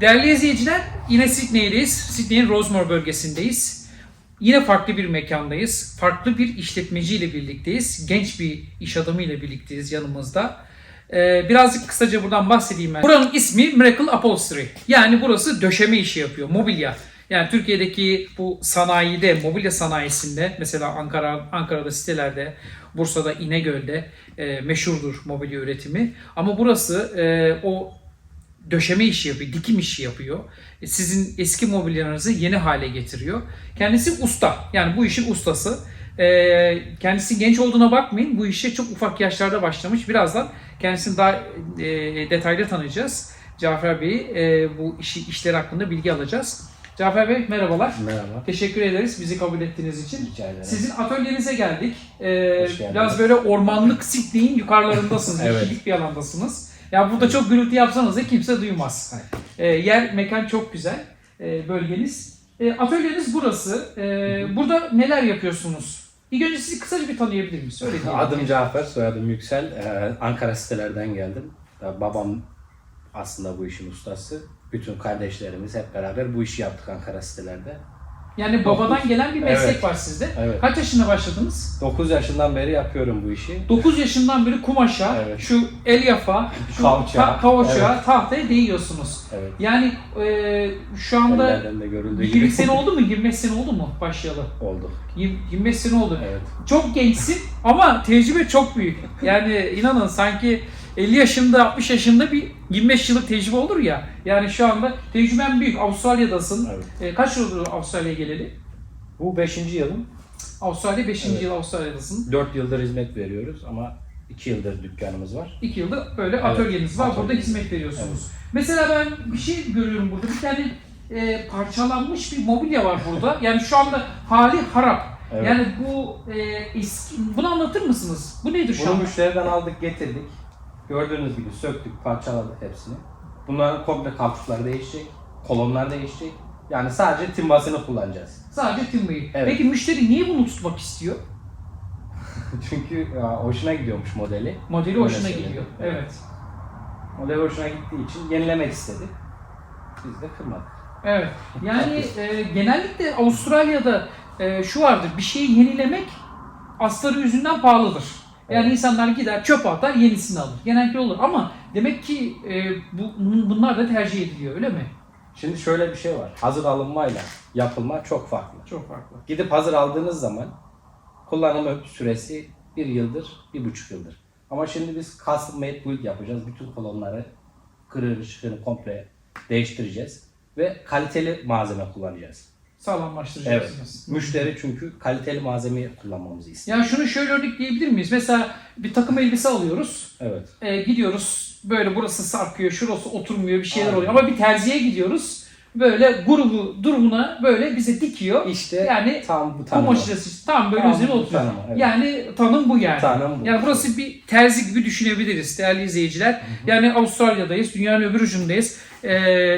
Değerli izleyiciler, yine Sydney'deyiz. Sydney'in Rosemore bölgesindeyiz. Yine farklı bir mekandayız. Farklı bir işletmeciyle birlikteyiz. Genç bir iş adamıyla birlikteyiz yanımızda. Ee, birazcık kısaca buradan bahsedeyim ben. Buranın ismi Miracle Upholstery. Yani burası döşeme işi yapıyor, mobilya. Yani Türkiye'deki bu sanayide, mobilya sanayisinde mesela Ankara, Ankara'da sitelerde, Bursa'da İnegöl'de e, meşhurdur mobilya üretimi. Ama burası e, o döşeme işi yapıyor, dikim işi yapıyor. E, Sizin eski mobilyalarınızı yeni hale getiriyor. Kendisi usta. Yani bu işin ustası. E, Kendisi genç olduğuna bakmayın. Bu işe çok ufak yaşlarda başlamış. Birazdan kendisini daha e, detaylı tanıyacağız. Cafer Bey'i bu işi işleri hakkında bilgi alacağız. Cafer Bey merhabalar. Merhaba. Teşekkür ederiz bizi kabul ettiğiniz için. Rica ederim. Sizin atölyenize geldik. Ee, biraz böyle ormanlık Sydney'in yukarılarındasınız. Evet. yeşillik bir alandasınız. Ya burada çok gürültü yapsanız da kimse duymaz. Ee, yer, mekan çok güzel. Ee, bölgeniz. Ee, atölyeniz burası. Ee, burada neler yapıyorsunuz? İlk önce sizi kısaca bir tanıyabilir miyiz? Adım Cafer, soyadım Yüksel. Ee, Ankara sitelerden geldim. Ee, Babam aslında bu işin ustası. Bütün kardeşlerimiz hep beraber bu işi yaptık Ankara sitelerde. Yani babadan Dokuz. gelen bir meslek Evet. var sizde. Evet. Kaç yaşında başladınız? 9 yaşından beri yapıyorum bu işi. 9 yaşından beri kumaşa, Evet. şu elyaf'a, şu Kavçağa. ta- kavçağa, Evet. tahtaya değiyorsunuz. Evet. Yani e, şu anda Ellerden de görüldüğü 20 gibi sene oldu mu? 25 sene oldu mu başlayalı? oldu. 20 25 sene oldu. Evet. Çok gençsin ama tecrübe çok büyük. Yani inanın sanki 50 yaşında 60 yaşında bir 25 yıllık tecrübe olur ya. Yani şu anda tecrüben büyük. Avustralya'dasın. Evet. E, kaç yıl oldu Avustralya'ya geleli? Bu 5. yılım. Avustralya 5. Evet. yıl Avustralya'dasın. 4 yıldır hizmet veriyoruz ama 2 yıldır dükkanımız var. 2 yılda böyle Evet, atölyeniz var. Burada atölyemiz. hizmet veriyorsunuz. Mesela ben bir şey görüyorum burada. Bir tane e, parçalanmış bir mobilya var burada. Yani şu anda hali harap. Evet. Yani bu e, eski, bunu anlatır mısınız? Bu nedir şu Bunu an? müşteriden aldık getirdik. Gördüğünüz gibi söktük, parçaladık hepsini. Bunların komple kalçukları değişecek, kolonlar değişecek. Yani sadece timbasını kullanacağız. Sadece timbayı. Evet. Peki müşteri niye bunu tutmak istiyor? Çünkü ya, hoşuna gidiyormuş modeli. Modeli Öyle hoşuna söyleyeyim. gidiyor. Evet. Evet. Model hoşuna gittiği için yenilemek istedi. Biz de kırmadık. Evet. Yani e, genellikle Avustralya'da e, şu vardır. Bir şeyi yenilemek astarı yüzünden pahalıdır. Yani Evet. insanlar gider çöp atar yenisini alır. Genellikle olur ama demek ki e, bu, bunlar da tercih ediliyor öyle mi? Şimdi şöyle bir şey var. Hazır alınmayla yapılma çok farklı. Çok farklı. Gidip hazır aldığınız zaman kullanım süresi bir yıldır, bir buçuk yıldır. Ama şimdi biz custom made build yapacağız. Bütün kolonları kırır, çıkını komple değiştireceğiz. Ve kaliteli malzeme kullanacağız. Sağlamlaştıracaksınız. Müşteri çünkü kaliteli malzemeyi kullanmamızı istiyor. Ya şunu şöyle örnekleyebilir miyiz? Mesela bir takım elbise alıyoruz. Evet. E, gidiyoruz böyle burası sarkıyor, şurası oturmuyor bir şeyler Aynen. oluyor. Ama bir terziye gidiyoruz. Böyle grubu durumuna böyle bize dikiyor. İşte Yani tam bu tanım. Kumaş o. hocası tam böyle Tam üzerine oturuyor. tanım, evet. Yani tanım bu yani. Tanım bu. Yani burası bir terzi gibi düşünebiliriz değerli izleyiciler. Yani Avustralya'dayız, dünyanın öbür ucundayız. Ee,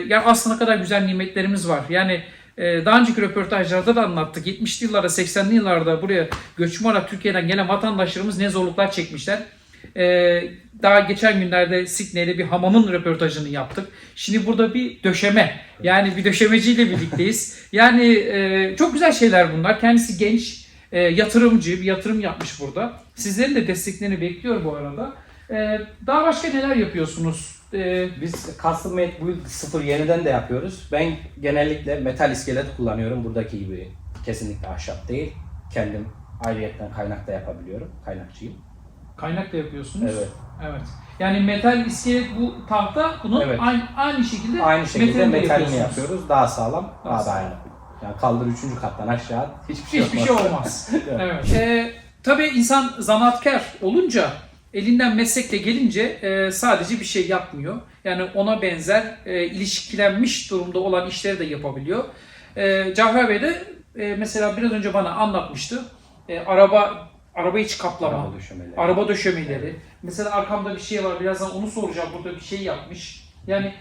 yani aslında kadar güzel nimetlerimiz var. Yani daha önceki röportajlarda da anlattık. 70'li yıllarda, 80'li yıllarda buraya göçmen olarak Türkiye'den gelen vatandaşlarımız ne zorluklar çekmişler. Ee, daha geçen günlerde Sydney'de bir hamamın röportajını yaptık. Şimdi burada bir döşeme, yani bir döşemeciyle birlikteyiz. Yani e, çok güzel şeyler bunlar. Kendisi genç, e, yatırımcı, bir yatırım yapmış burada. Sizlerin de desteklerini bekliyor bu arada. E, daha başka neler yapıyorsunuz? E, Biz custom made build sıfır yeniden de yapıyoruz. Ben genellikle metal iskelet kullanıyorum. Buradaki gibi kesinlikle ahşap değil. Kendim ayrıyetten kaynak da yapabiliyorum. Kaynakçıyım. kaynak da yapıyorsunuz. Evet. Evet. Yani metal iskelet bu tahta bunun Evet. aynı, aynı şekilde Aynı şekilde metalini de metalini yapıyorsunuz. yapıyoruz. Daha sağlam, Daha daha, dayanıklı. Yani kaldır üçüncü kattan aşağı hiçbir şey Hiçbir şey olmaz. evet. E, tabii insan zanaatkar olunca elinden meslekle gelince e, sadece bir şey yapmıyor. Yani ona benzer e, ilişkilenmiş durumda olan işleri de yapabiliyor. E, Cafer Bey de e, mesela biraz önce bana anlatmıştı. E, araba araba iç kaplama, Araba döşemeleri. araba döşemeleri. Mesela arkamda bir şey var. Birazdan onu soracağım. Burada bir şey yapmış. Yani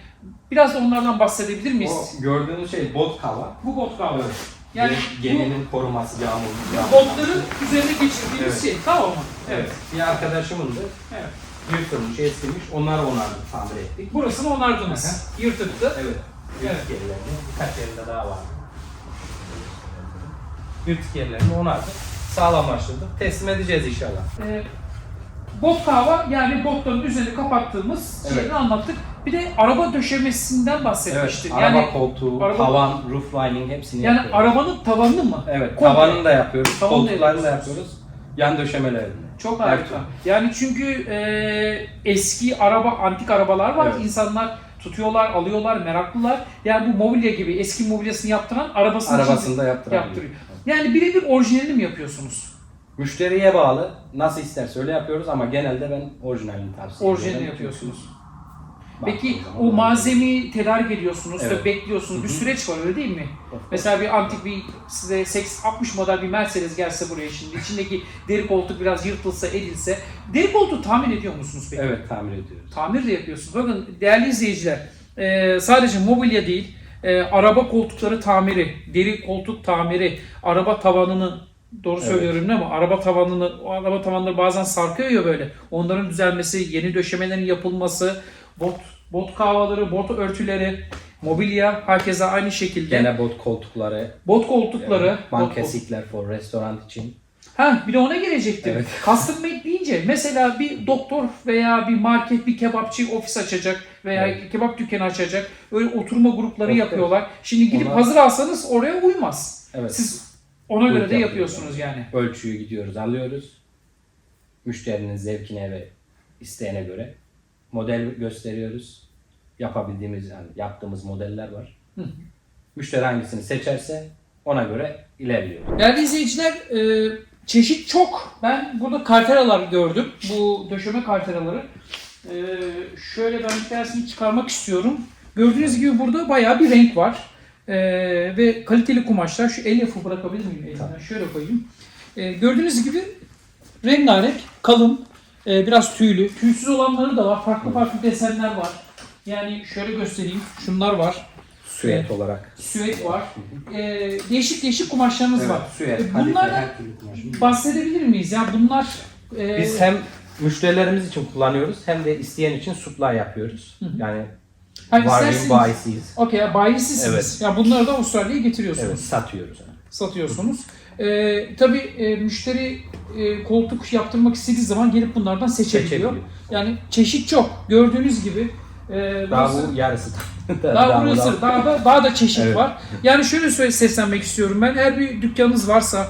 biraz da onlardan bahsedebilir miyiz? O gördüğünüz şey bot kava. Bu bot kavramı. Evet. Yani geminin koruması, yağmur. yağmur. Botların üzerine geçirdiğimiz Evet. şey. Tamam mı? Evet. Bir arkadaşımın da Evet. yırtılmış, eskimiş. Onları onardık, tamir ettik. Burasını onardınız. Yırtıktı. Evet. Yırtık Evet. yerlerini, birkaç yerinde daha var. Yırtık yerlerini onu artık sağlamlaştırdık. Teslim edeceğiz inşallah. Ee, bot kahva yani botların üzerini kapattığımız Evet. şeyini anlattık. Bir de araba döşemesinden Evet, bahsetmiştin. araba yani koltuğu, araba- tavan, roof lining hepsini yani yapıyoruz. arabanın tavanını mı? Evet, Komple. tavanını da yapıyoruz, Tavanı da koltuklarını da yapıyoruz. Yan döşemelerini. Çok harika. Yani çünkü e, eski araba, antik arabalar var. Evet. İnsanlar tutuyorlar, alıyorlar, meraklılar. Yani bu mobilya gibi eski mobilyasını yaptıran arabasını, Arabasını da yaptırıyor. Yani birebir orijinalini mi yapıyorsunuz? Müşteriye bağlı. Nasıl isterse öyle yapıyoruz ama genelde ben orijinalini tavsiye ediyorum. Orijinalini yapıyorsunuz. Peki o malzemeyi tedarik ediyorsunuz Evet. ve bekliyorsunuz. Bir Hı hı. süreç var öyle değil mi? Mesela bir antik bir size 60 model bir Mercedes gelse buraya şimdi içindeki deri koltuk biraz yırtılsa edilse deri koltuğu tamir ediyor musunuz peki? Evet, tamir ediyoruz. Tamir de yapıyorsunuz. Bakın değerli izleyiciler e, sadece mobilya değil e, araba koltukları tamiri, deri koltuk tamiri, araba tavanını doğru Evet. söylüyorum değil mi? Araba tavanını, o araba tavanları bazen sarkıyor ya böyle. Onların düzelmesi, yeni döşemelerin yapılması, bot bot kahvaları, bot örtüleri, mobilya herkese aynı şekilde. Gene bot koltukları, bot koltukları, bot kol- seatler for restoran için. Ha bir de ona gelecektim. Evet. Custom made deyince mesela bir doktor veya bir market, bir kebapçı ofis açacak veya Evet. kebap dükkanı açacak. Öyle oturma grupları Evet, yapıyorlar. Şimdi gidip Onlar- hazır alsanız oraya uymaz. Evet. Siz ona göre de yapıyorsunuz yani. Ölçüyü gidiyoruz, alıyoruz. Müşterinin zevkine ve isteğine göre model gösteriyoruz. Yapabildiğimiz, yani yaptığımız modeller var. Hı. Müşteri hangisini seçerse ona göre ilerliyor. Değerli izleyiciler e, çeşit çok. Ben burada karteralar gördüm. Bu döşeme karteraları. E, şöyle ben bir tanesini çıkarmak istiyorum. Gördüğünüz gibi burada bayağı bir renk var. E, ve kaliteli kumaşlar. Şu el yapı bırakabilir miyim elimden? Şöyle koyayım. E, gördüğünüz gibi rengarenk, kalın, e, biraz tüylü. Tüysüz olanları da var. Farklı farklı desenler var. Yani şöyle göstereyim. Şunlar var. Süet olarak. Süet var. E, değişik değişik kumaşlarınız var. süet, E, kadife, bunlardan bahsedebilir miyiz? Ya bunlar e, Biz hem müşterilerimiz için kullanıyoruz hem de isteyen için supply yapıyoruz. Yani hani isterseniz- bayisiyiz. Okey, bayisisiniz. Evet. Ya bunları da Avustralya'ya getiriyorsunuz, Evet, satıyoruz. satıyorsunuz. E, tabii e, müşteri e, koltuk yaptırmak istediği zaman gelip bunlardan seçebiliyor. Seçebiliyor. Yani çeşit çok. Gördüğünüz gibi e, Daha burası- bu yarısı. Daha burası, daha da, daha da çeşit Evet. var. Yani şöyle söyle seslenmek istiyorum ben. Eğer bir dükkanınız varsa,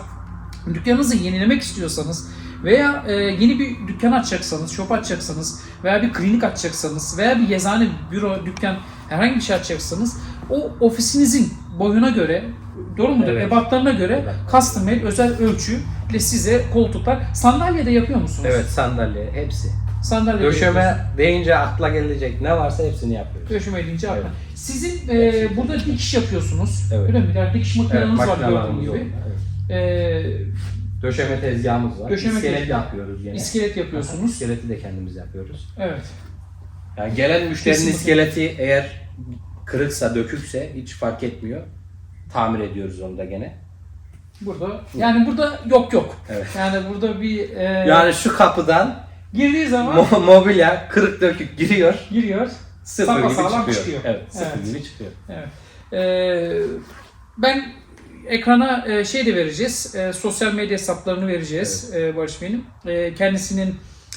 dükkanınızı yenilemek istiyorsanız veya e, yeni bir dükkan açacaksanız, shop açacaksanız veya bir klinik açacaksanız veya bir yazıhane, büro, dükkan herhangi bir şey açacaksanız o ofisinizin boyuna göre, doğru mudur? Evet. Ebatlarına göre Evet. custom made özel ölçü ile size koltuklar, sandalye de yapıyor musunuz? Evet sandalye hepsi. Sandalye. Döşeme deyince akla gelecek ne varsa hepsini yapıyoruz. Döşeme deyince Evet. akla. Sizin e, burada dikiş yapıyorsunuz. Evet. Öyle mi? Yani dikiş Evet, makineniz var gördüğüm gibi. Evet. E, Döşeme tezgahımız var. Döşeme İskelet tezgahı. yapıyoruz yine. iskelet yapıyorsunuz. İskeleti de kendimiz yapıyoruz. Evet. Yani gelen müşterinin Kesinlikle. iskeleti eğer kırıksa, dökükse hiç fark etmiyor. Tamir ediyoruz onu da gene. Burada yani burada yok yok. Evet. Yani burada bir e, Yani şu kapıdan girdiği zaman mo- mobilya kırık dökük giriyor. giriyor. Sıfır gibi Sapasağlam çıkıyor. çıkıyor. Evet, sıfır Evet. gibi çıkıyor. Evet. E, ben ekrana e, şey de vereceğiz. e, sosyal medya hesaplarını vereceğiz e, Barış Bey'in. E, kendisinin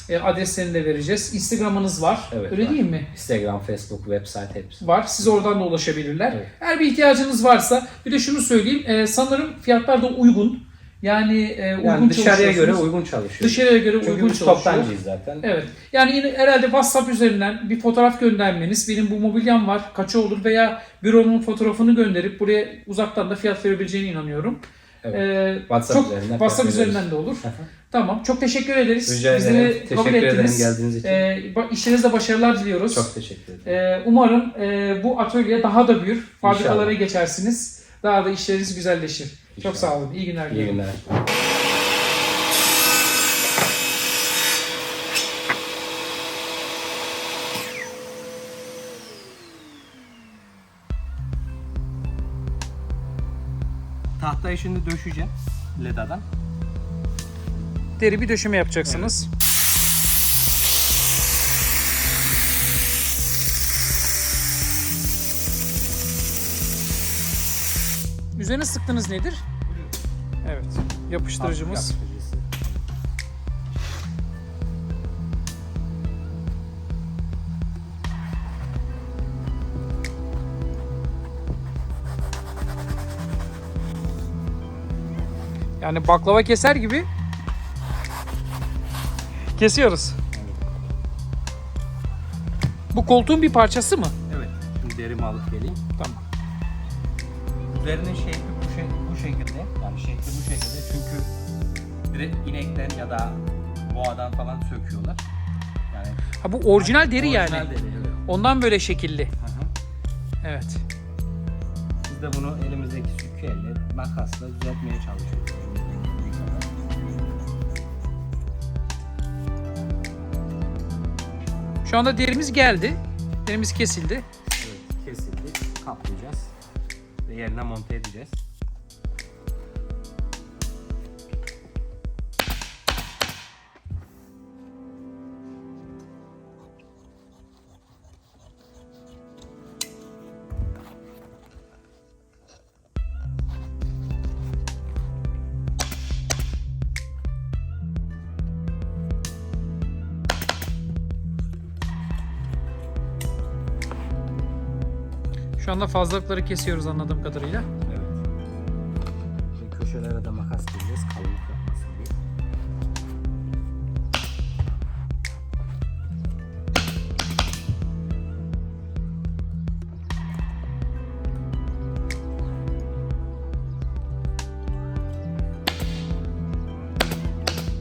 e, adreslerini de vereceğiz. Instagram'ınız var. Evet, Öyle var. değil mi? Instagram, Facebook, website hepsi. var. Siz oradan da ulaşabilirler. Evet. Eğer bir ihtiyacınız varsa bir de şunu söyleyeyim. e, sanırım fiyatlar da uygun. Yani, e, uygun Yani dışarıya göre uygun çalışıyor. dışarıya göre Çünkü uygun çalışıyor. toptancıyız zaten. Evet. Yani yine herhalde WhatsApp üzerinden bir fotoğraf göndermeniz, benim bu mobilyam var, kaça olur veya büronun fotoğrafını gönderip buraya uzaktan da fiyat verebileceğine inanıyorum. Evet. Ee, WhatsApp çok, üzerinden WhatsApp üzerinden de olur. tamam. Çok teşekkür ederiz. Rica Bizleri ederim. kabul Teşekkür ederim ettiniz. geldiğiniz için. Ee, işlerinizde başarılar diliyoruz. Çok teşekkür ederim. Ee, umarım e, bu atölye daha da büyür. Fabrikalara İnşallah. geçersiniz. Daha da işleriniz güzelleşir. Çok İnşallah. sağ olun. İyi günler İyi günler. Burayı şimdi döşeceğim ledadan. Deri bir döşeme yapacaksınız. Evet. Üzerine sıktığınız nedir? Evet. Yapıştırıcımız. Yapıştırıcı. Yani baklava keser gibi kesiyoruz. Bu koltuğun bir parçası mı? Evet. Şimdi derimi alıp geleyim. Tamam. Üzerinin şekli bu, şey, bu şekilde. Yani şekli bu şekilde çünkü direkt inekten ya da boğadan falan söküyorlar. Yani Ha bu orijinal deri yani. orijinal deri, evet. Ondan böyle şekilli. Hı hı. Evet. Biz de bunu elimizdeki sükü elle makasla düzeltmeye çalışıyoruz. Şu anda derimiz geldi. Derimiz kesildi. Evet, kesildi. Kaplayacağız. Ve yerine monte edeceğiz. Şu anda fazlalıkları kesiyoruz anladığım kadarıyla. Evet. Ve köşelere de makas gireceğiz kalınlık yapmasın diye.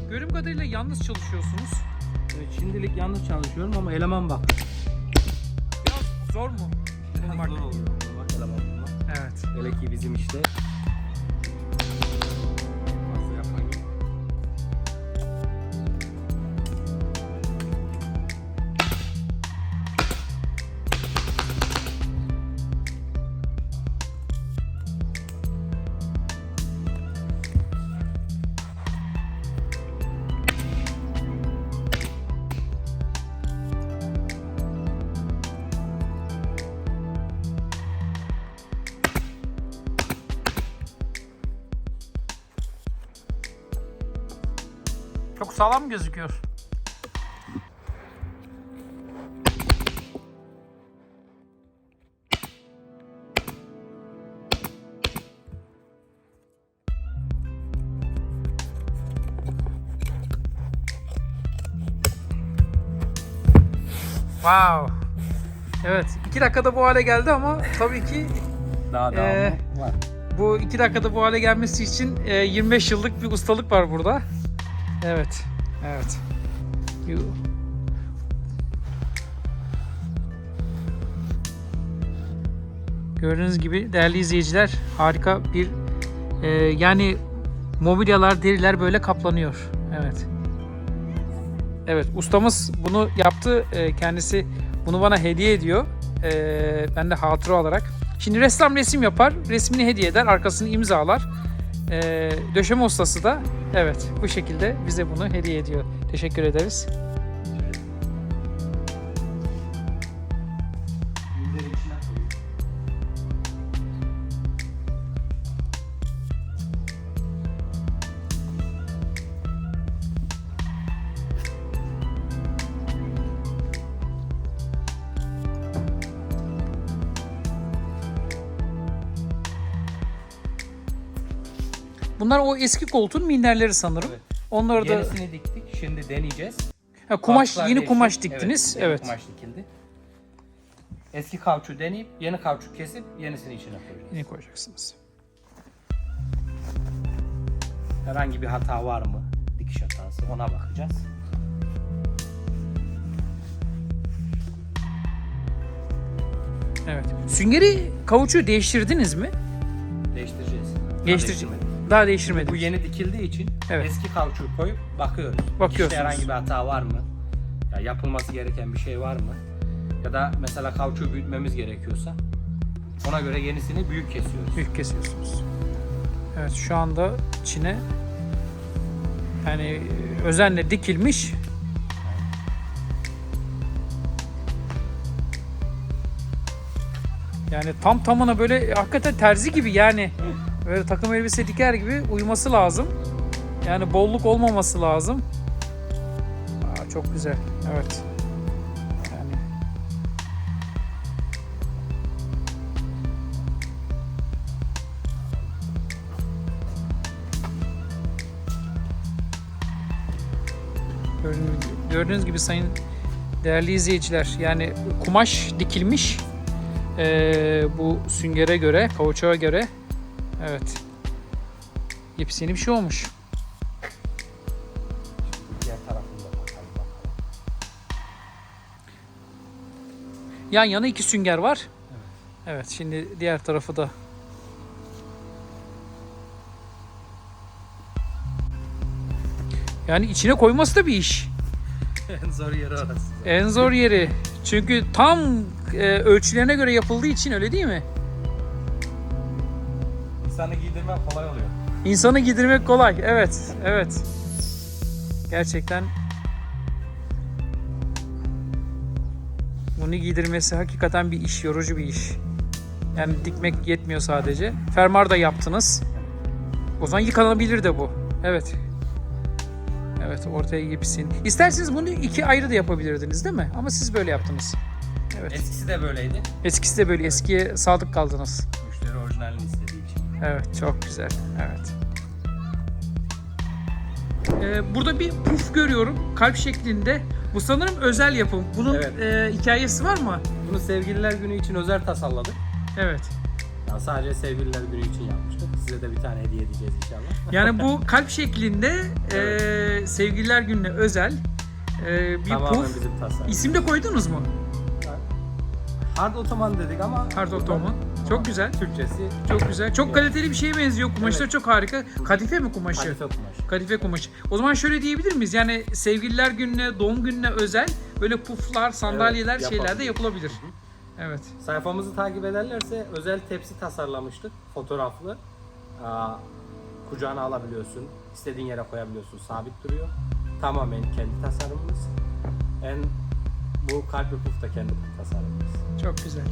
Görüm kadarıyla yalnız çalışıyorsunuz. Evet, şimdilik yalnız çalışıyorum ama eleman bak. Biraz zor mu? Hele ki bizim işte sağlam gözüküyor. Wow. Evet, iki dakikada bu hale geldi ama tabii ki Daha devamı Ee, var. bu iki dakikada bu hale gelmesi için e, 25 yıllık bir ustalık var burada. Evet. Evet. Gördüğünüz gibi değerli izleyiciler harika bir e, yani mobilyalar, deriler böyle kaplanıyor. Evet. Evet, ustamız bunu yaptı. E, kendisi bunu bana hediye ediyor. E, ben de hatıra olarak. Şimdi ressam resim yapar, resmini hediye eder, arkasını imzalar. E, döşeme ustası da evet bu şekilde bize bunu hediye ediyor. Teşekkür ederiz. Bunlar o eski koltuğun minderleri sanırım. Evet. Onları da Yenisini diktik. Şimdi deneyeceğiz. ha, kumaş Kauçuklar yeni değişti. kumaş diktiniz. yeni Evet. kumaş dikildi. Eski kauçuğu deneyip yeni kauçuk kesip yenisini içine koyacağız. Yeni koyacaksınız. Herhangi bir hata var mı? Dikiş hatası ona bakacağız. Evet. Süngeri kavuçu değiştirdiniz mi? Değiştireceğiz. Daha değiştirmedik. Bu yeni dikildiği için Evet. eski kauçuğu koyup bakıyoruz. Bakıyorsunuz. İşte herhangi bir hata var mı? Ya yapılması gereken bir şey var mı? Ya da mesela kauçuğu büyütmemiz gerekiyorsa ona göre yenisini büyük kesiyoruz. Büyük kesiyorsunuz. Evet şu anda Çin'e yani e, özenle dikilmiş Yani tam tamına böyle hakikaten terzi gibi yani Böyle takım elbise diker gibi uyuması lazım. Yani bolluk olmaması lazım. Aa, çok güzel. Evet. Yani Gördüğünüz, gibi sayın değerli izleyiciler yani kumaş dikilmiş Ee, bu süngere göre, kauçuğa göre evet yepyeni bir şey olmuş. Diğer tarafında bakalım bakalım. Yan yana iki sünger var. Evet, şimdi diğer tarafı da Yani içine koyması da bir iş. en zor yeri orası. En zor yeri. Çünkü tam e, ölçülerine göre yapıldığı için öyle değil mi? İnsanı giydirmek kolay oluyor. İnsanı giydirmek kolay. Evet, evet. Gerçekten bunu giydirmesi hakikaten bir iş, yorucu bir iş. Yani dikmek yetmiyor sadece. Fermuar da yaptınız. O zaman yıkanabilir de bu. Evet. Evet, ortaya gipsin. İsterseniz bunu iki ayrı da yapabilirdiniz değil mi? Ama siz böyle yaptınız. Evet. Eskisi de böyleydi. Eskisi de böyle eskiye sadık kaldınız. Evet çok güzel. Evet. Ee, burada bir puf görüyorum kalp şeklinde. Bu sanırım özel yapım. Bunun Evet. e, hikayesi var mı? Bunu sevgililer günü için özel tasarladık. Evet. Ya sadece sevgililer günü için yapmıştık. Size de bir tane hediye edeceğiz inşallah. Yani bu kalp şeklinde e, sevgililer gününe özel e, bir Tamamen puf. bizim. İsim de koydunuz mu? Hard Ottoman dedik ama Hard Ottoman. Çok güzel. Türkçesi Çok güzel. Çok kaliteli bir şeye benziyor. Kumaşı da Evet. çok harika. Kadife mi kumaşı? kadife kumaş. Kadife kumaşı. O zaman şöyle diyebilir miyiz? Yani sevgililer gününe, doğum gününe özel böyle puflar, sandalyeler Evet, şeyler de yapılabilir. Evet. Sayfamızı takip ederlerse özel tepsi tasarlamıştık. Fotoğraflı. Aa, kucağına alabiliyorsun. istediğin yere koyabiliyorsun. Sabit duruyor. Tamamen kendi tasarımımız. En bu kalp ve puf da kendi tasarımımız. Çok güzel.